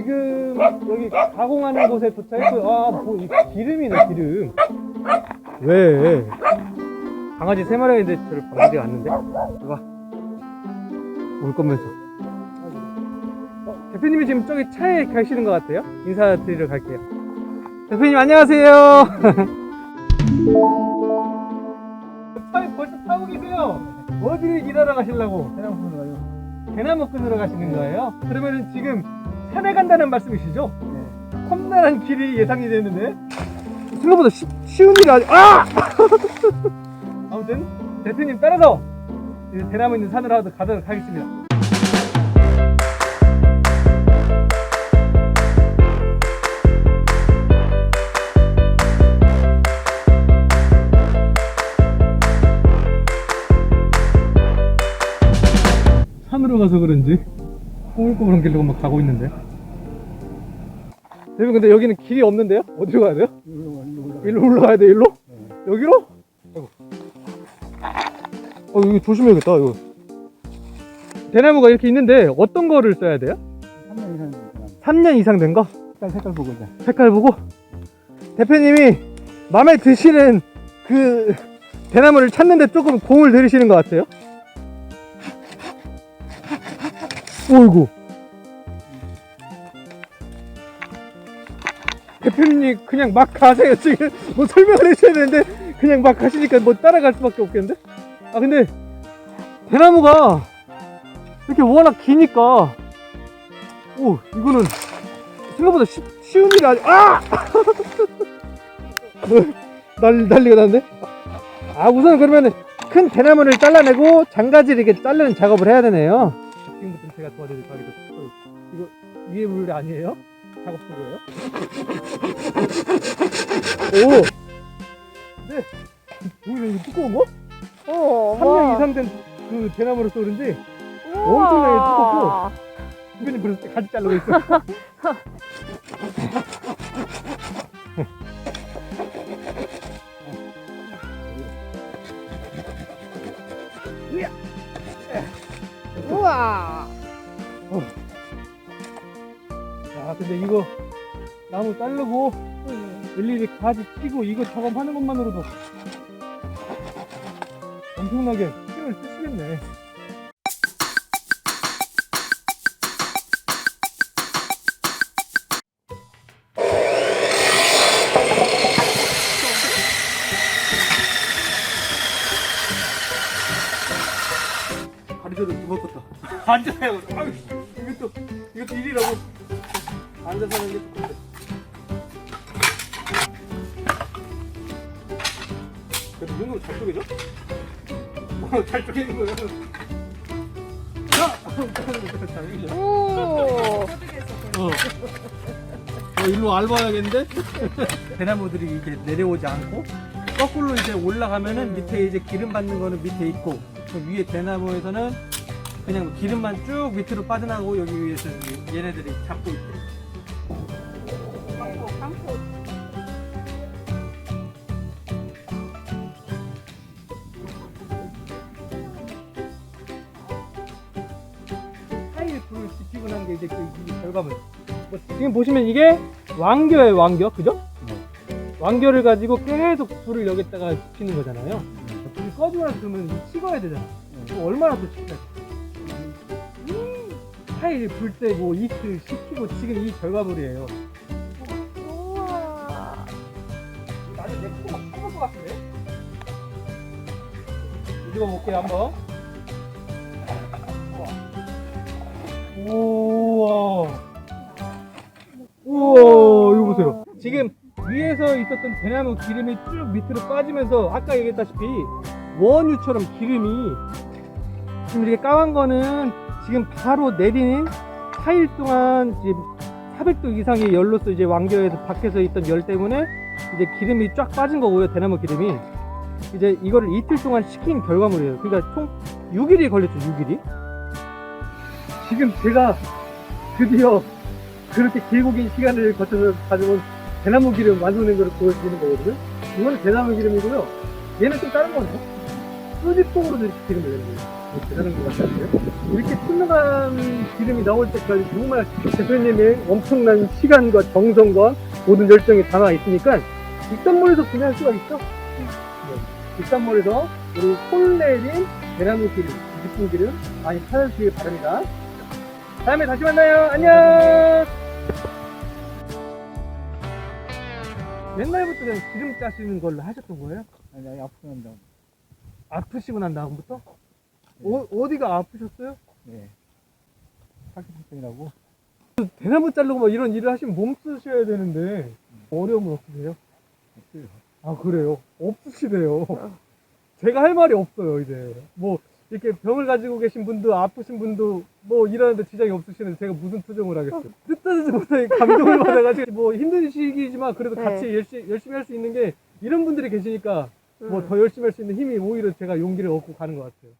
지금 여기 가공하는 곳에 도착했고요. 아, 뭐, 이 기름이네, 기름. 왜? 강아지 세 마리가 있는데 저를 강아지가 왔는데? 봐봐. 올 거면서. 어, 대표님이 지금 저기 차에 가시는 것 같아요? 인사드리러 갈게요. 대표님, 안녕하세요. 차에 벌써 타고 계세요. 어디를 일하러 가시려고? 해당 분으로 가요. 대나무 끊으러 가시는 거예요? 그러면은 지금 산에 간다는 말씀이시죠? 네. 험난한 길이 예상이 되는데 생각보다 쉬, 쉬운 일이 아니 아! 아무튼 대표님 따라서 이제 대나무 있는 산으로 하도 가도록 하겠습니다 산으로 가서 그런지 꼬불꼬불한 길로 막 가고 있는데 대표님 근데 여기는 길이 없는데요? 어디로 가야 돼요? 일로 가, 일로 올라가. 일로 올라가야 돼 일로? 네. 여기로? 아이고. 어 이거 조심해야겠다 이거 대나무가 이렇게 있는데 어떤 거를 써야 돼요? 3년 이상 된 사람. 3년 이상 된 거? 색깔 색깔 보고 이제. 색깔 보고 대표님이 마음에 드시는 그 대나무를 찾는데 조금 공을 들이시는 것 같아요 어이구 대표님 그냥 막 가세요. 지금 뭐 설명을 해줘야 되는데 그냥 막 가시니까 뭐 따라갈 수밖에 없겠는데? 아 근데 대나무가 이렇게 워낙 기니까. 오 이거는 생각보다 쉬, 쉬운 일이 아니 아! 뭐, 난, 난리가 났네? 아 우선 그러면은 큰 대나무를 잘라내고 장가지를 이렇게 자르는 작업을 해야 되네요 지금부터 제가 도와드릴까 하기도 어, 이거 위에 물 아니에요? 작업 도구예요? 오! 네 오히려 이거 두꺼운 거? 어, 3년 이상 된 그 대나무로서 그런지 엄청나게 두껍고. 주변이 벌써 가지 자르고 있어 우와. 야 근데 이거 나무 자르고 일일이 가지 치고 이거 작업하는 것만으로도 엄청나게 힘을 쓰시겠네 앉아요 아유 이것도 이것도 일이라고 앉아서 하는 게 좋은데 그래도 이 정도로 잘 쪼개져? 어, 잘 쪼개는 거야 자! 잘 쪼개져 오. 어. 어, 일로 알바야겠는데? 대나무들이 이제 내려오지 않고 거꾸로 이제 올라가면은 밑에 이제 기름 받는 거는 밑에 있고 그 위에 대나무에서는 그냥 기름만 쭉 밑으로 빠져나가고 여기 위에서 얘네들이 잡고 있대. 사이에 불을 지피고 난 게 이제 그이 결과물. 뭐 지금 보시면 이게 왕겨예요, 왕겨, 그죠? 왕겨를 가지고 계속 불을 여기다가 지피는 거잖아요. 불이 꺼지고 나서 그러면 이 식어야 되잖아. 그럼 얼마나 더 식혀야 돼? 타일 불 때고 이틀 식히고 지금 이 결과물이에요. 우와. 나는 내 코가 터질 것 같은데? 뒤집어 볼게요, 한번. 우와. 우와, 이거 보세요. 지금 위에서 있었던 대나무 기름이 쭉 밑으로 빠지면서 아까 얘기했다시피 원유처럼 기름이 지금 이렇게 까만 거는 지금 바로 내리는 4일 동안 이제 400도 이상의 열로서 이제 왕겨에서 밖에서 있던 열 때문에 이제 기름이 쫙 빠진 거고요 대나무 기름이. 이제 이거를 이틀 동안 식힌 결과물이에요. 그러니까 총 6일이 걸렸죠 6일이. 지금 제가 드디어 그렇게 길고 긴 시간을 거쳐서 가져온 대나무 기름 완성된 거를 보여드리는 거거든요. 이거는 대나무 기름이고요. 얘는 좀 다른 거네요 이렇게 기름을 내는 거예요 대단한 것 같아요. 이렇게 투명한 기름이 나올 때까지 정말 대표님의 엄청난 시간과 정성과 모든 열정이 담아 있으니까 익산몰에서 구매할 수가 있죠. 네. 익산몰에서 우리 콜레린 대나무 기름, 유품 기름 많이 찾아주시기 바랍니다. 다음에 다시 만나요. 안녕. 옛날부터 그냥 기름 짜시는 걸로 하셨던 거예요? 아니, 아니, 아프면 한다고. 아프시고 난 다음부터? 어, 어디가 아프셨어요? 예. 팔뚝팔뚝이라고. 대나무 자르고 막 이런 일을 하시면 몸 쓰셔야 되는데 어려움은 없으세요? 없어요. 아 그래요? 없으시대요. 제가 할 말이 없어요 이제. 뭐 이렇게 병을 가지고 계신 분도 아프신 분도 뭐 일하는데 지장이 없으시는데 제가 무슨 투정을 하겠어요. 뜻하지 못하게 감동을 받아가지고 뭐 힘든 시기지만 그래도 네. 같이 열심히, 열심히 할 수 있는 게 이런 분들이 계시니까 뭐 음. 더 열심히 할 수 있는 힘이 오히려 제가 용기를 얻고 가는 것 같아요.